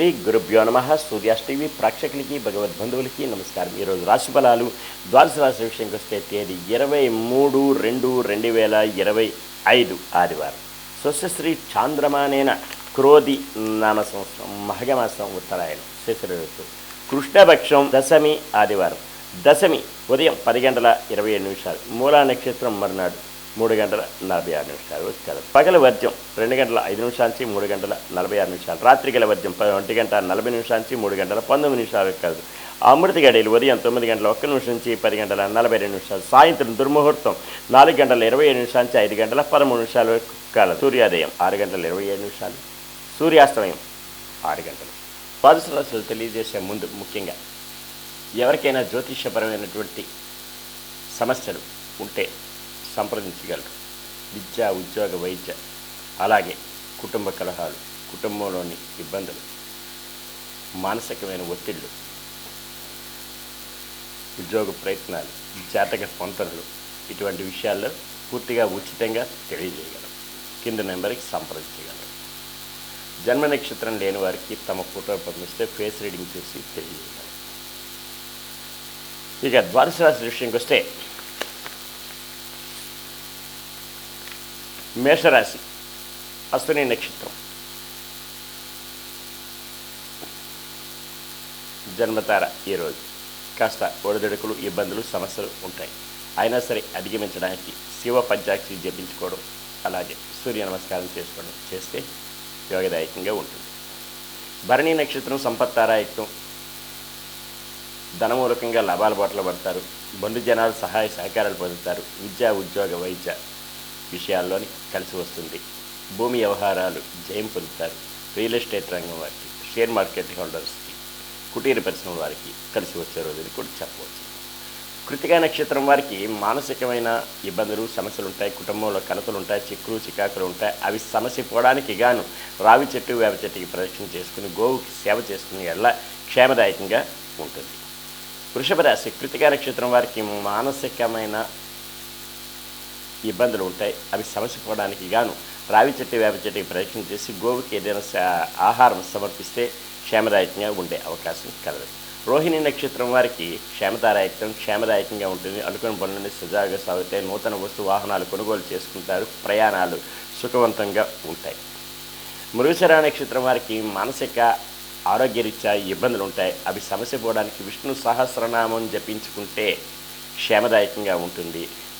శ్రీ గురుభ్యో నమ. సూర్యాస్ టీవీ ప్రేక్షకులకి భగవద్బంధువులకి నమస్కారం. ఈరోజు రాశి ఫలాలు ద్వాదశ రాశి విషయంకి వస్తే తేదీ ఇరవై మూడు రెండు రెండు వేల ఇరవై ఐదు ఆదివారం. స్వస్యశ్రీ చాంద్రమానేన క్రోధి నామ సంవత్సరం మహగమాసం ఉత్తరాయణం. శశిర ఋతువు కృష్ణపక్షం దశమి ఆదివారం. దశమి ఉదయం పది గంటల ఇరవై ఏడు నిమిషాలు. మూలా నక్షత్రం మరునాడు మూడు గంటల నలభై ఆరు నిమిషాలు కలదు పగల వద్యం రెండు గంటల ఐదు నిమిషాల నుంచి మూడు గంటల నలభై ఆరు నిమిషాలు. రాత్రి గల వద్యం ఒంటి గంట నలభై నిమిషాల నుంచి మూడు గంటల పంతొమ్మిది నిమిషాలు కలదు అమృత గడియలు ఉదయం తొమ్మిది గంటల ఒక్క నిమిషం నుంచి పది గంటల నలభై రెండు నిమిషాలు. సాయంత్రం దుర్ముహూర్తం నాలుగు గంటల ఇరవై ఏడు నిమిషాల నుంచి ఐదు గంటల పదమూడు నిమిషాలు కాల సూర్యోదయం ఆరు గంటల ఇరవై ఏడు నిమిషాలు. సూర్యాస్తమయం ఆరు గంటలు. పరిశ్రమలు తెలియజేసే ముందు ముఖ్యంగా ఎవరికైనా జ్యోతిష్యపరమైనటువంటి సమస్యలు ఉంటే సంప్రదించగలరు. విద్య ఉద్యోగ వైద్య అలాగే కుటుంబ కలహాలు కుటుంబంలోని ఇబ్బందులు మానసికమైన ఒత్తిళ్ళు ఉద్యోగ ప్రయత్నాలు జాతక స్పందనలు ఇటువంటి విషయాల్లో పూర్తిగా ఉచితంగా తెలియజేయగలరు. కింద నెంబర్కి సంప్రదించగలరు. జన్మ నక్షత్రం లేని వారికి తమ ఫోటో పంపిస్తే ఫేస్ రీడింగ్ చూసి తెలియజేయగలరు. ఇక ద్వాదశ రాశి విషయంకి వస్తే మేషరాశి అశ్విని నక్షత్రం. జన్మతార ఈరోజు. కాస్త ఒడిదుడుకులు ఇబ్బందులు సమస్యలు ఉంటాయి. అయినా సరే అధిగమించడానికి శివ పంచాక్షి జపించుకోవడం అలాగే సూర్య నమస్కారం చేసుకోవడం చేస్తే యోగదాయకంగా ఉంటుంది. భరణి నక్షత్రం సంపత్తారాయత్వం ధనమూలకంగా లాభాల బాటలు పడతారు. బంధు జనాలు సహాయ సహకారాలు పొందుతారు. విద్యా ఉద్యోగ వైద్య విషయాల్లోని కలిసి వస్తుంది. భూమి వ్యవహారాలు జయం పొందుతారు. రియల్ ఎస్టేట్ రంగం వారికి షేర్ మార్కెట్ హోల్డర్స్కి కుటీర పరిశ్రమ వారికి కలిసి వచ్చే రోజుని కూడా చెప్పవచ్చు. కృతికా నక్షత్రం వారికి మానసికమైన ఇబ్బందులు సమస్యలు ఉంటాయి. కుటుంబంలో కలతలు ఉంటాయి చిక్కులు చికాకులు ఉంటాయి. అవి సమస్య పోవడానికి గాను రావి చెట్టు వేప చెట్టుకి ప్రదక్షిణ చేసుకుని గోవుకి సేవ చేసుకుని ఎలా క్షేమదాయకంగా ఉంటుంది. వృషభ రాశి కృతికా నక్షత్రం వారికి మానసికమైన ఇబ్బందులు ఉంటాయి. అవి సమస్య పోవడానికి గాను రావి చెట్టు వేప చెట్టుకి ప్రయత్నం చేసి గోవుకి ఏదైనా ఆహారం సమర్పిస్తే క్షేమదాయకంగా ఉండే అవకాశం కలదు. రోహిణి నక్షత్రం వారికి క్షేమదాయకం క్షేమదాయకంగా ఉంటుంది. అనుకున్న పనులన్నీ సజావుగా సాగుతాయి. నూతన వస్తు వాహనాలు కొనుగోలు చేసుకుంటారు. ప్రయాణాలు సుఖవంతంగా ఉంటాయి. మృగశర నక్షత్రం వారికి మానసిక ఆరోగ్యరీత్యా ఇబ్బందులు ఉంటాయి. అవి సమస్య పోవడానికి విష్ణు సహస్రనామం జపించుకుంటే క్షేమదాయకంగా ఉంటుంది.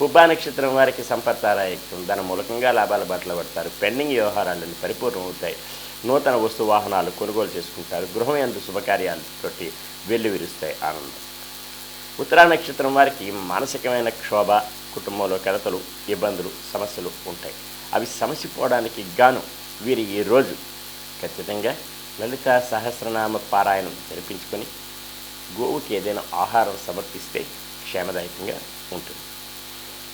పుబ్బా నక్షత్రం వారికి సంపత్తారాయత్వం దాని మూలకంగా లాభాల బాటలో పడతారు. పెండింగ్ వ్యవహారాలన్నీ పరిపూర్ణం అవుతాయి. నూతన వస్తు వాహనాలు కొనుగోలు చేసుకుంటారు. గృహం ఎందు శుభకార్యాలతోటి వెల్లు విరుస్తాయి. ఆనందం. ఉత్తరా నక్షత్రం వారికి మానసికమైన క్షోభ కుటుంబంలో కలతలు ఇబ్బందులు సమస్యలు ఉంటాయి. అవి సమసిపోవడానికి గాను వీరు ఈరోజు ఖచ్చితంగా లలిత సహస్రనామ పారాయణం జరిపించుకొని గోవుకి ఏదైనా ఆహారం సమర్పిస్తే క్షేమదాయకంగా ఉంటుంది.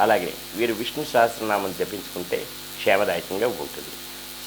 అలాగే వీరు విష్ణు సహస్రనామం జపించుకుంటే క్షేమదాయకంగా ఉంటుంది.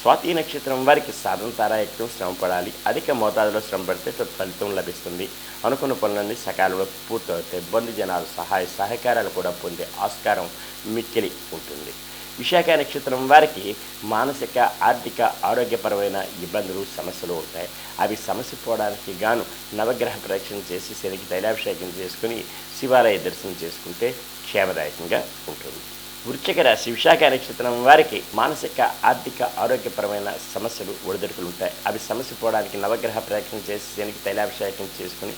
స్వాతి నక్షత్రం వారికి సాధన తారాయత్వం శ్రమ పడాలి. అధిక మోతాదులో శ్రమ పడితే ఫలితం లభిస్తుంది. అనుకున్న పనులన్నీ సకాలంలో పూర్తవుతాయి. బంధు జనాలు సహాయ సహకారాలు కూడా పొందే ఆస్కారం మిక్కిలి ఉంటుంది. విశాఖ నక్షత్రం వారికి మానసిక ఆర్థిక ఆరోగ్యపరమైన ఇబ్బందులు సమస్యలు ఉంటాయి. అవి సమస్య పోవడానికి గాను నవగ్రహ ప్రదక్షిణ చేసి శనికి తైలాభిషేకం చేసుకుని శివాలయ దర్శనం చేసుకుంటే క్షేమదాయకంగా ఉంటుంది. వృశ్చిక రాశి విశాఖ నక్షత్రం వారికి మానసిక ఆర్థిక ఆరోగ్యపరమైన సమస్యలు ఒడిదొడుకులు ఉంటాయి. అవి సమస్య పోవడానికి నవగ్రహ ప్రదక్షిణ చేసి శనికి తైలాభిషేకం చేసుకుని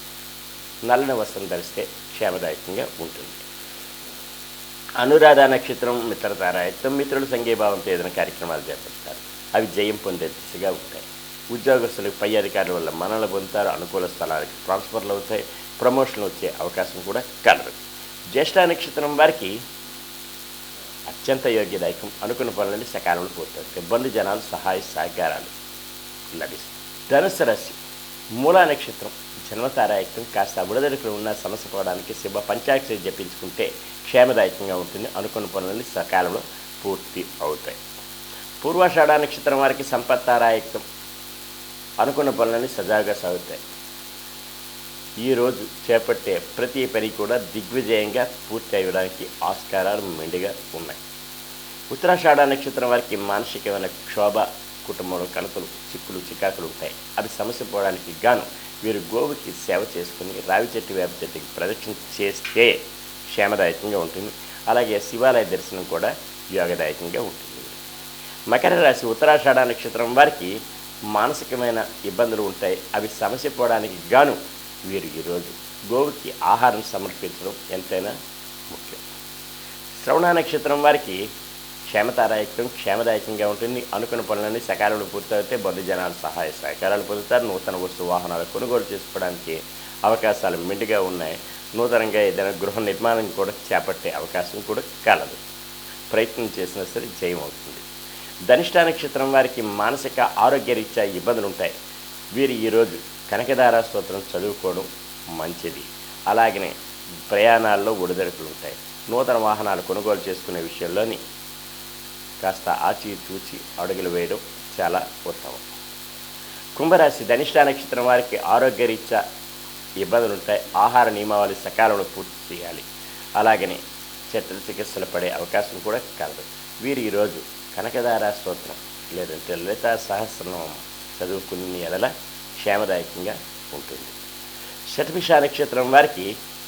నల్లని వస్త్రం ధరిస్తే క్షేమదాయకంగా ఉంటుంది. అనురాధ నక్షత్రం మిత్రతారాయత్వం మిత్రులు సంఘీభావంతో ఏదైనా కార్యక్రమాలు చేపడతారు. అవి జయం పొందే దిశగా ఉంటాయి. ఉద్యోగస్తులకు పై అధికారుల వల్ల మనలు పొందుతారు అనుకూల స్థలాలకు ట్రాన్స్ఫర్లు అవుతాయి ప్రమోషన్లు వచ్చే అవకాశం కూడా కలదు. జ్యేష్ఠ నక్షత్రం వారికి అత్యంత యోగ్యదాయకం. అనుకున్న పనులని సకాలంలో పూర్తవుతాయి. ఇబ్బంది జనాలు సహాయ సహకారాలు లభిస్తాయి. ధనుసు రాశి మూలా నక్షత్రం. జన్మతారాయకం కాస్త విడదడుకులు ఉన్న సమస్య పోవడానికి శుభ పంచాక్షరి జపించుకుంటే క్షేమదాయకంగా ఉంటుంది అనుకున్న పనులన్నీ సకాలంలో పూర్తి అవుతాయి. పూర్వాషాఢ నక్షత్రం వారికి సంపత్తారాయకం అనుకున్న పనులన్నీ సజావుగా సాగుతాయి. ఈరోజు చేపట్టే ప్రతి పని కూడా దిగ్విజయంగా పూర్తి అయ్యడానికి ఆస్కారాలు మెండుగా ఉన్నాయి. ఉత్తరాషాఢ నక్షత్రం వారికి మానసికమైన క్షోభ కుటుంబంలో కనుకలు చిక్కులు చికాకులు ఉంటాయి. అవి సమస్య పోవడానికి గాను వీరు గోవుకి సేవ చేసుకుని రావి చెట్టు వేప చెట్టుకి ప్రదక్షిణ చేస్తే క్షేమదాయకంగా ఉంటుంది. అలాగే శివాలయ దర్శనం కూడా యోగదాయకంగా ఉంటుంది. మకర రాశి ఉత్తరాషాఢ నక్షత్రం వారికి మానసికమైన ఇబ్బందులు ఉంటాయి. అవి సమస్య పోవడానికి గాను వీరు ఈరోజు గోవుకి ఆహారం సమర్పించడం ఎంతైనా ముఖ్యం. శ్రవణ నక్షత్రం వారికి క్షేమతారాయకం క్షేమదాయకంగా ఉంటుంది. అనుకున్న పనులన్నీ సకాలంలో పూర్తయితే బొద్దు జనాలు సహాయ సహకారాలు పొందుతారు. నూతన వస్తు వాహనాలు కొనుగోలు చేసుకోవడానికి అవకాశాలు మిండిగా ఉన్నాయి. నూతనంగా ఏదైనా గృహ నిర్మాణం కూడా చేపట్టే అవకాశం కూడా కలదు. ప్రయత్నం చేసినా సరే జయం అవుతుంది. ధనిష్ట నక్షత్రం వారికి మానసిక ఆరోగ్యరీత్యా ఇబ్బందులు ఉంటాయి వీరు ఈరోజు కనకదార స్తోత్రం చదువుకోవడం మంచిది. అలాగనే ప్రయాణాల్లో ఒడిదడుకులు ఉంటాయి నూతన వాహనాలు కొనుగోలు చేసుకునే విషయంలోని కాస్త ఆచి చూచి అడుగులు వేయడం చాలా ఉత్తమం. కుంభరాశి ధనిష్ట నక్షత్రం వారికి ఆరోగ్యరీత్యా ఇబ్బందులు ఉంటాయి ఆహార నియమావళి సకాలంలో పూర్తి చేయాలి. అలాగనే చెట్ల చికిత్సలు పడే అవకాశం కూడా కలదు. వీరు ఈరోజు కనకదార స్తోత్రం లేదంటే లలిత సహస్రనామం చదువుకుని ఎడల క్షేమదాయకంగా ఉంటుంది. శతభిష నక్షత్రం వారికి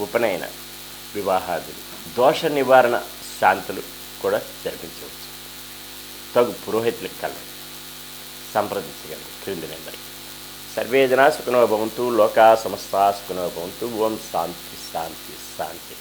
ఉపనయన వివాహాదులు. దోష నివారణ శాంతులు కూడా జరిపించవచ్చు. తగు పురోహితులకు కలరు సంప్రదించగలరు. క్రింది నెంబర్కి సర్వే జనా సుఖనో భవంతు లోకా సమస్త సుఖనో భవంతు ఓం శాంతి శాంతి శాంతి.